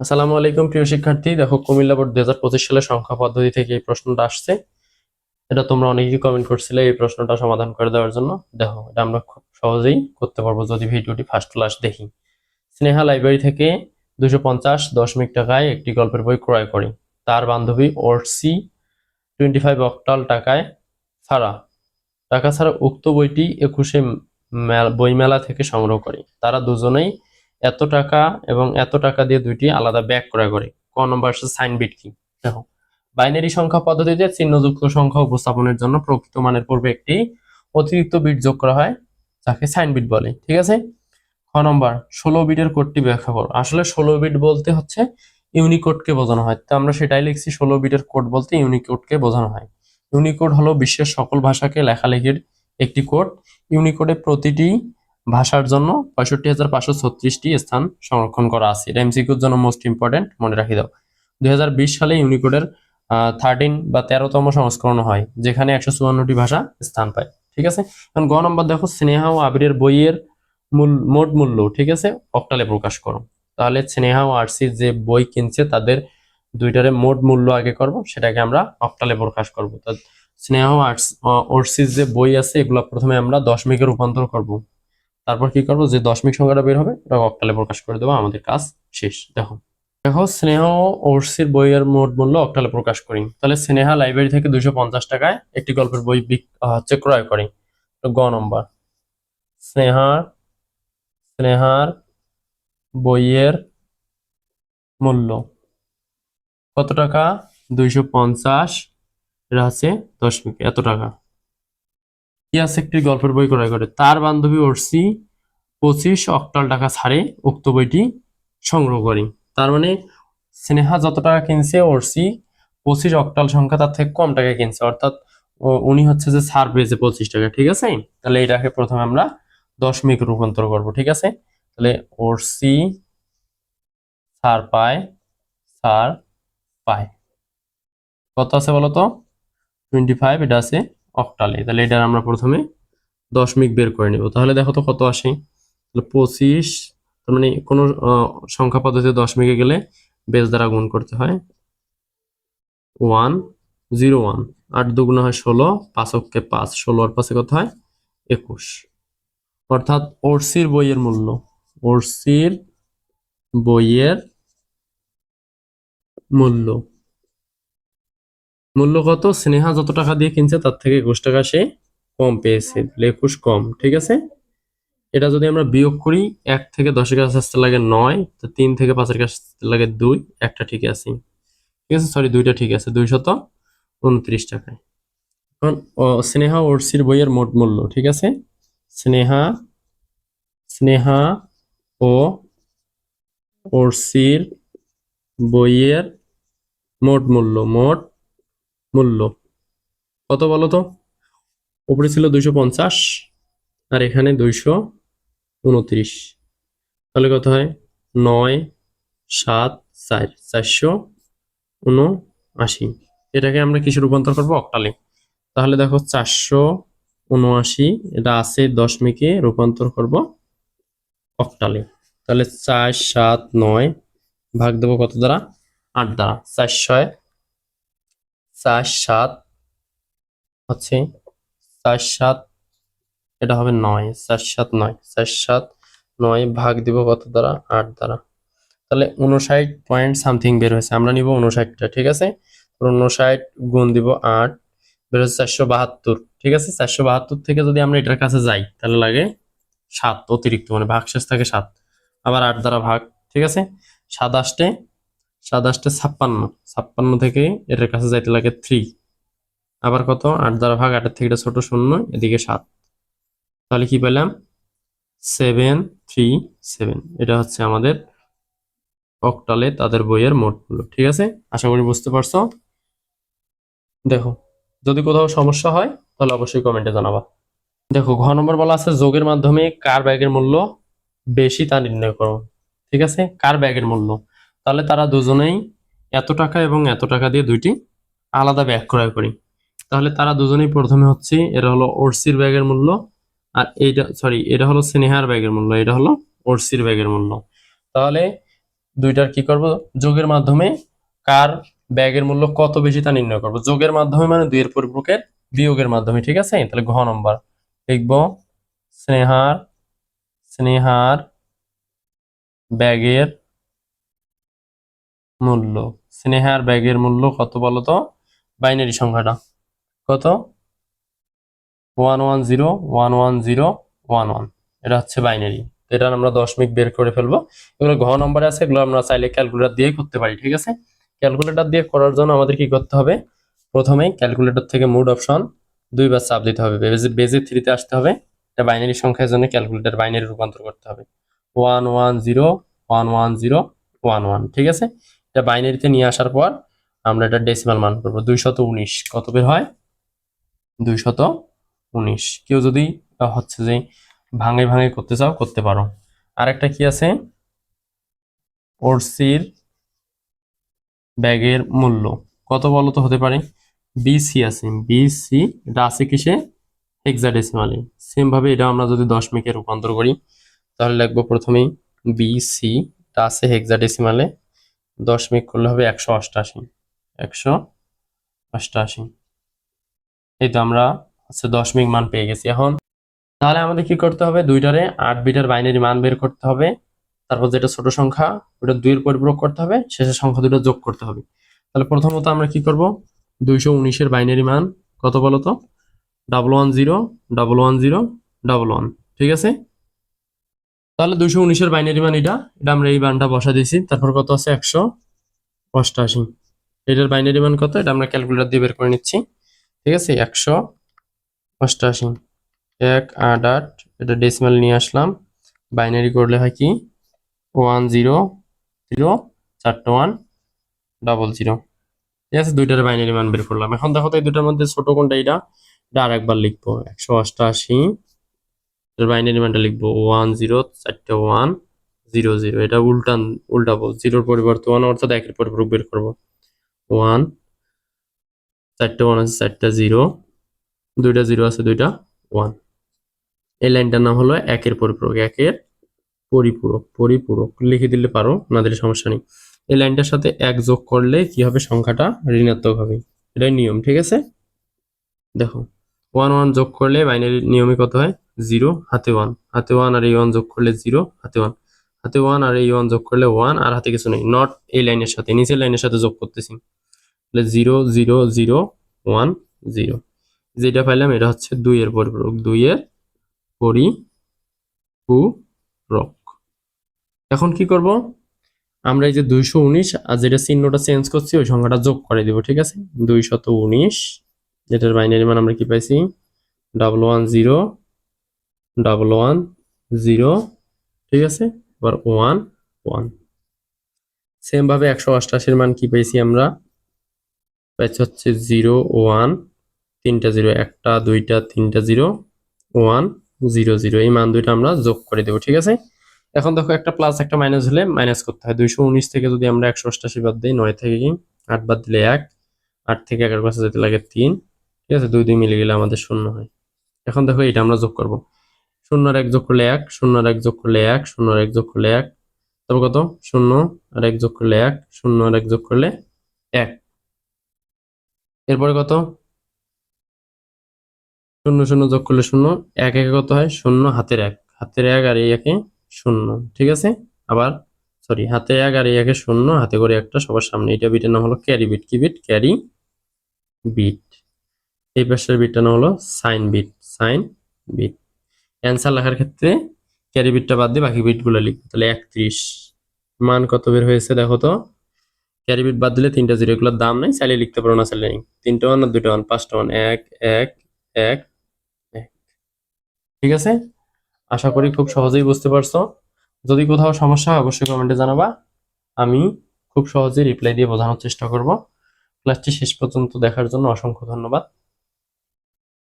আসসালামু আলাইকুম, প্রিয় শিক্ষার্থী। দেখো, কুমিল্লা বোর্ড দুই হাজার পঁচিশ সালের সংখ্যা পদ্ধতি থেকে এই প্রশ্নটা আসছে। এটা তোমরা অনেকেই কমেন্ট করছিলে এই প্রশ্নটা সমাধান করে দেওয়ার জন্য। দেখো, এটা আমরা খুব সহজেই করতে পারব যদি ভিডিওটি ফার্স্ট ক্লাস দেখি। স্নেহা লাইব্রেরি থেকে দুশো পঞ্চাশ দশমিক টাকায় একটি গল্পের বই ক্রয় করি। তার বান্ধবী ওরসি টোয়েন্টি ফাইভ অক্টাল টাকায় ছাড়া। টাকা ছাড়া উক্ত বইটি একুশে মেল- বইমেলা থেকে সংগ্রহ করি। তারা দুজনেই এত টাকা এবং এত টাকা দিয়ে দুইটি আলাদা ব্যাগ ক্রয় করে। ক নম্বর আসছে সাইন বিট কি দেখো, বাইনারি সংখ্যা পদ্ধতিতে চিহ্নযুক্ত সংখ্যা উপস্থাপনের জন্য প্রকৃত মানের পূর্বে একটি অতিরিক্ত বিট যোগ করা হয়, যাকে সাইন বিট বলে। ঠিক আছে? খ নম্বর, ষোলো বিটের কোডটি ব্যাখ্যা করো। আসলে ষোলো বিট বলতে হচ্ছে ইউনিকোডকে বোঝানো হয়। তো আমরা সেটাই লিখছি, ষোলো বিটের কোড বলতে ইউনিকোডকে বোঝানো হয়। ইউনিকোড হলো বিশ্বের সকল ভাষাকে লেখালেখির একটি কোড। ইউনিকোডে প্রতিটি ভাষার জন্য পঁয়ষট্টি হাজার পাঁচশো ছত্রিশটি স্থান সংরক্ষণ করা আছে। এটা এমসিকিউর জন্য মোস্ট ইম্পর্টেন্ট মনে রাখি দাও। দুই হাজার বিশ সালে ইউনিকোডের থার্টিন বা তেরোতম সংস্করণ হয়, যেখানে একশো চুয়ান্নটি ভাষা স্থান পায়। ঠিক আছে? এখন গ নম্বর দেখো, স্নেহা ও আবিরের বইয়ের মূল, মোট মূল্য, ঠিক আছে? অক্টালে প্রকাশ করো। তাহলে স্নেহা ও আরসির যে বই কিনছে, তাদের দুইটারে মোট মূল্য আগে করব, সেটাকে আমরা অক্টালে প্রকাশ করব। ও আর্টস ওরসির যে বই আছে, এগুলো প্রথমে আমরা দশমিকে রূপান্তর করব। তারপর কি করব? যে দশমিক সংখ্যাটা বের হবে ওটা অক্টালে প্রকাশ করে দেবো, আমাদের কাজ শেষ। দেখো দেখো, স্নেহ ওরসির বইয়ের মোট মূল্য অক্টালে প্রকাশ করি। তাহলে স্নেহা লাইব্রেরি থেকে দুশো পঞ্চাশ টাকায় একটি গল্পের বই হচ্ছে ক্রয় করি। গ নম্বর। স্নেহার স্নেহার বইয়ের মূল্য। কত টাকা? দুইশো পঞ্চাশ, এটা হচ্ছে দশমিক। এত টাকা। আছে একটি গল্পের বই ক্রয় করে। তার বান্ধবী ওরসি পঁচিশ অক্টাল টাকা ছাড়ে উক্ত বইটি সংগ্রহ করি। তার মানে স্নেহা যত টাকা কিনছে, ওরসি পঁচিশ অক্টাল সংখ্যা তার থেকে কম টাকায় কিনছে। অর্থাৎ উনি হচ্ছে যে ছাড় পেয়েছে পঁচিশ টাকা, ঠিক আছে? তাহলে এটাকে প্রথমে আমরা দশমিক রূপান্তর করব, ঠিক আছে? তাহলে ওরসি ছাড় পায় ছাড় পায়। কত আছে বলতো? টোয়েন্টি ফাইভ এটা আছে অক্টালে তাহলে এটা আমরা প্রথমে দশমিক বের করে নিব। তাহলে দেখো তো কত আসে? তাহলে পঁচিশ, তার মানে কোনো সংখ্যা পদ্ধতিতে দশমিকে গেলে বেস দ্বারা গুণ করতে হয় ওয়ান জিরো ওয়ান আট দুগুণ হয় ষোলো, পাঁচ অক্ষে পাঁচ, ষোলো আর পাঁচে কত হয়? একুশ। অর্থাৎ ওরসির বইয়ের মূল্য, ওরসির বইয়ের মূল্য। মূল্য কত? স্নেহা যত টাকা দিয়ে কিনছে, তার থেকে একুশ টাকা সে কম পেয়েছে একুশ কম, ঠিক আছে? এটা যদি আমরা বিয়োগ করি, এক থেকে দশের কাছে আসতে লাগে নয়, তো তিন থেকে পাঁচের কাছে আসতে লাগে দুই, একটা ঠিক আছে। ঠিক আছে? সরি দুইটা ঠিক আছে, দুইশত উনত্রিশ টাকায়। এখন স্নেহা ওরসির বইয়ের মোট মূল্য, ঠিক আছে? স্নেহা স্নেহা ও ওরসির বইয়ের মোট মূল্য, মোট মূল্য। কত বলো তো? উপরে ছিল দুইশো পঞ্চাশ আর এখানে দুইশো উনত্রিশ। তাহলে কত হয়? নয় সাত চার, চারশো উনআশি। এটাকে আমরা কিসে রূপান্তর করব? অক্টালে। তাহলে দেখো চারশো উনআশি, এটা আছে দশমিকে রূপান্তর করব অক্টালে। তাহলে চার সাত নয় ভাগ দেবো কত দ্বারা? আট দ্বারা। চারশো চার সাত হচ্ছে চার সাত, এটা হবে নয়, চার সাত নয়, চার সাত নয় ভাগ দিব কত দ্বারা? আট দ্বারা। তাহলে উনষাট পয়েন্ট সামথিং বের হয়েছে, আমরা নিব উনষাটটা ঠিক আছে? উনষাট গুণ দিব আট, বের হচ্ছে চারশো বাহাত্তর, ঠিক আছে? চারশো বাহাত্তর থেকে যদি আমরা এটার কাছে যাই, তাহলে লাগে সাত, অতিরিক্ত মানে ভাগশেষ থাকে সাত। আবার আট দ্বারা ভাগ, ঠিক আছে? সাতাশটে সাতাশটে ছাপ্পান্ন ছাপ্পান্ন থেকে এটার কাছে যাইতে লাগে থ্রি আবার কত? আট দ্বারা ভাগ আটের থেকে ছোট শূন্য, এদিকে সাত। তাহলে কি পেলাম? সেভেন থ্রি সেভেন এটা হচ্ছে আমাদের অক্টালে তাদের বইয়ের মোট মূল্য ঠিক আছে? আশা করি বুঝতে পারছ? দেখো, যদি কোথাও সমস্যা হয়, তাহলে অবশ্যই কমেন্টে জানাবা। দেখো, ঘ নম্বর বলা আছে, যোগের মাধ্যমে কার ব্যাগের মূল্য বেশি তা নির্ণয় করো, ঠিক আছে? কার ব্যাগের মূল্য? তাহলে তারা দুজনেই এত টাকা এবং এত টাকা দিয়ে দুইটি আলাদা ব্যাগ ক্রয় করি। তাহলে তারা দুজনেই প্রথমে হচ্ছে এটা হলো ওরসির ব্যাগের মূল্য আর এইটা সরি এটা হলো স্নেহার ব্যাগের মূল্য, এটা হলো ওরসির ব্যাগের মূল্য। তাহলে দুইটার কি করব? যোগের মাধ্যমে কার ব্যাগের মূল্য কত বেশি তা নির্ণয় করব। যোগের মাধ্যমে মানে দুইয়ের পরিপূরকের বিয়োগের মাধ্যমে, ঠিক আছে? তাহলে ঘ নম্বর। লিখব স্নেহার স্নেহার ব্যাগের মূল্য। স্নেহার ব্যাগের মূল্য কত বলতো বাইনারি সংখ্যাটা। কত? One one zero one one zero one one এটা হচ্ছে বাইনারি। এটা আমরা দশমিক বের করে ফেলব। এগুলো ঘ নম্বরে আছে, এগুলো আমরা চাইলে ক্যালকুলেটর দিয়ে করতে পারি, ঠিক আছে? ক্যালকুলেটর দিয়ে করার জন্য আমাদের কি করতে হবে? প্রথমেই ক্যালকুলেটর থেকে মুড অপশন দুইবার চাপ দিতে হবে। বেজে থ্রিতে আসতে হবে। এটা বাইনারি সংখ্যার জন্য ক্যালকুলেটর বাইনারি রূপান্তর করতে হবে। One one zero one one zero one one ঠিক আছে? এটা বাইনারিতে নিয়ে আসার পর আমরা এটা ডেসিমাল মান করব। দুইশত উনিশ। কত বের হয়? দুইশত উনিশ। কেউ যদি হচ্ছে যে ভাঙে ভাঙে করতে চাও, করতে পারো। আরেকটা কি আছে? ওরসির ব্যাগের মূল্য। কত বলো তো হতে পারে? বিসি আছে। বিসি এটা আছে কিসে? হেক্সাডেসিমালে সেম ভাবে এটা আমরা যদি দশমিকে রূপান্তর করি, তাহলে লিখব প্রথমেই বিসি। এটা আছে হেক্সাডেসিমালে দশমিক করলে হবে একশো অষ্টাশি। একশো অষ্টাশি। এই তো আমরা হচ্ছে দশমিক মান পেয়ে গেছি এখন। তাহলে আমাদের কি করতে হবে? দুইটারে আট বিটার বাইনারি মান বের করতে হবে। তারপর যেটা ছোট সংখ্যা, ওটা দুইয়ের পরিপূরক করতে হবে। শেষের সংখ্যা দুটো যোগ করতে হবে। তাহলে প্রথমত আমরা কি করব? দুইশো উনিশের বাইনারি মান কত বলো তো double one zero, double one zero, double one. ঠিক আছে? তাহলে দুশো উনিশের বাইনারি মান এটা। এটা আমরা এই বানটা বসা দিয়েছি। তারপর কত আছে? একশো অষ্টাশি। এটার বাইনারি মান কত? এটা আমরা ক্যালকুলেটর দিয়ে বের করে নিচ্ছি। ঠিক আছে? একশো অষ্টাশি। এক, আট আট। এটা ডেসিমাল নিয়ে আসলাম। বাইনারি করলে হয় কি? ওয়ান, জিরো জিরো, চারটে ওয়ান ডাবল জিরো। ঠিক আছে? দুইটার বাইনারি মান বের করলাম। এখন দেখো তো এই দুটার মধ্যে ছোট কোনটা? এটা। এটা আরেকবার লিখব। একশো অষ্টাশি এর বাইনারি মানটা লিখব ওয়ান জিরো চারটে ওয়ান জিরো জিরো এটা উল্টান উল্টাবো জিরোর পরিবর্তে ওয়ান অর্থাৎ একের পরিপূরক বের করব। ওয়ান চারটে ওয়ান আছে, চারটা জিরো দুইটা জিরো আছে, দুইটা ওয়ান এই লাইনটার নাম হলো একের পরিপূরক একের পরিপূরক পরিপূরক। লিখে দিলে পারো আপনাদের সমস্যা নেই। এই লাইনটার সাথে এক যোগ করলে কি হবে? সংখ্যাটা ঋণাত্মক হবে। এটাই নিয়ম, ঠিক আছে? দেখো ওয়ান ওয়ান যোগ করলে বাইনারি নিয়মে কত হয়? জিরো, হাতে ওয়ান। হাতে ওয়ান আর এই ওয়ান যোগ করলে জিরো, হাতে ওয়ান। হাতে ওয়ান আর এই ওয়ান যোগ করলে ওয়ান আর হাতে কিছু নেই। নট এই লাইনের সাথে, নিচের লাইনের সাথে যোগ করতেছি। তাহলে zero zero zero, one, zero. যেটা পাইলাম এটা হচ্ছে দুই দুইয়ের পরিপূরক। দুইয়ের পরিপূরক। এখন কি করব? আমরা এই যে দুইশো উনিশ আর যেটা চিহ্নটা চেঞ্জ করছি, ওই সংখ্যাটা যোগ করে দিব, ঠিক আছে? দুইশত উনিশ, যেটার বাইনারি মান আমরা কি পাইছি? Double one zero double one zero ঠিক আছে? এবার ওয়ান ওয়ান সেম ভাবে একশো অষ্টাশির মান কি পাইছি আমরা? পাইছি হচ্ছে জিরো ওয়ান তিনটা জিরো একটা, দুইটা, তিনটা জিরো ওয়ান জিরো জিরো এই মান দুইটা আমরা যোগ করে দেবো, ঠিক আছে? এখন দেখো একটা প্লাস একটা মাইনাস হলে মাইনাস করতে হয়। দুইশো উনিশ থেকে যদি আমরা একশো অষ্টাশি বাদ দিই, নয় থেকে আট বাদ দিলে এক, আট থেকে একের কাছে যেতে লাগে তিন, ঠিক আছে? দুই দুই মিলে গেলে আমাদের শূন্য হয়। এখন দেখো এটা আমরা যোগ করব। শূন্য আর এক যোগ করলে এক, শূন্য আর এক যোগ করলে এক, শূন্য আর এক যোগ করলে এক। তারপর কত? শূন্য আর এক যোগ করলে এক, শূন্য আর এক যোগ করলে এক। এরপরে কত? শূন্য শূন্য যোগ করলে শূন্য। এক একে কত হয়? শূন্য, হাতের এক। হাতের এক আর এই একে শূন্য, ঠিক আছে? আবার সরি হাতে এক আর এই একে শূন্য, হাতে করে একটা সবার সামনে। এটা বিটের নাম হলো ক্যারি বিট। কি বিট? Carry bit. এই পাশের বিটটার নাম হলো sign bit. Sign bit. Answer লেখার ক্ষেত্রে ক্যারি বিটটা বাদ দিয়ে বাকি বিটগুলো লিখব। তাহলে একত্রিশ। মান কত বের হয়েছে দেখো তো? ক্যারি বিট বাদ দিলে তিনটা জিরো এগুলোর দাম নাই চাইলে লিখতে পারো না চাইলে তিনটা ওয়ান আর দুটো ওয়ান পাঁচটা ওয়ান এক এক এক এক। ঠিক আছে? আশা করি খুব সহজেই বুঝতে পারছ। যদি কোথাও সমস্যা হয়, অবশ্যই কমেন্টে জানাবা। আমি খুব সহজেই রিপ্লাই দিয়ে বোঝানোর চেষ্টা করব। ক্লাসটি শেষ পর্যন্ত দেখার জন্য অসংখ্য ধন্যবাদ।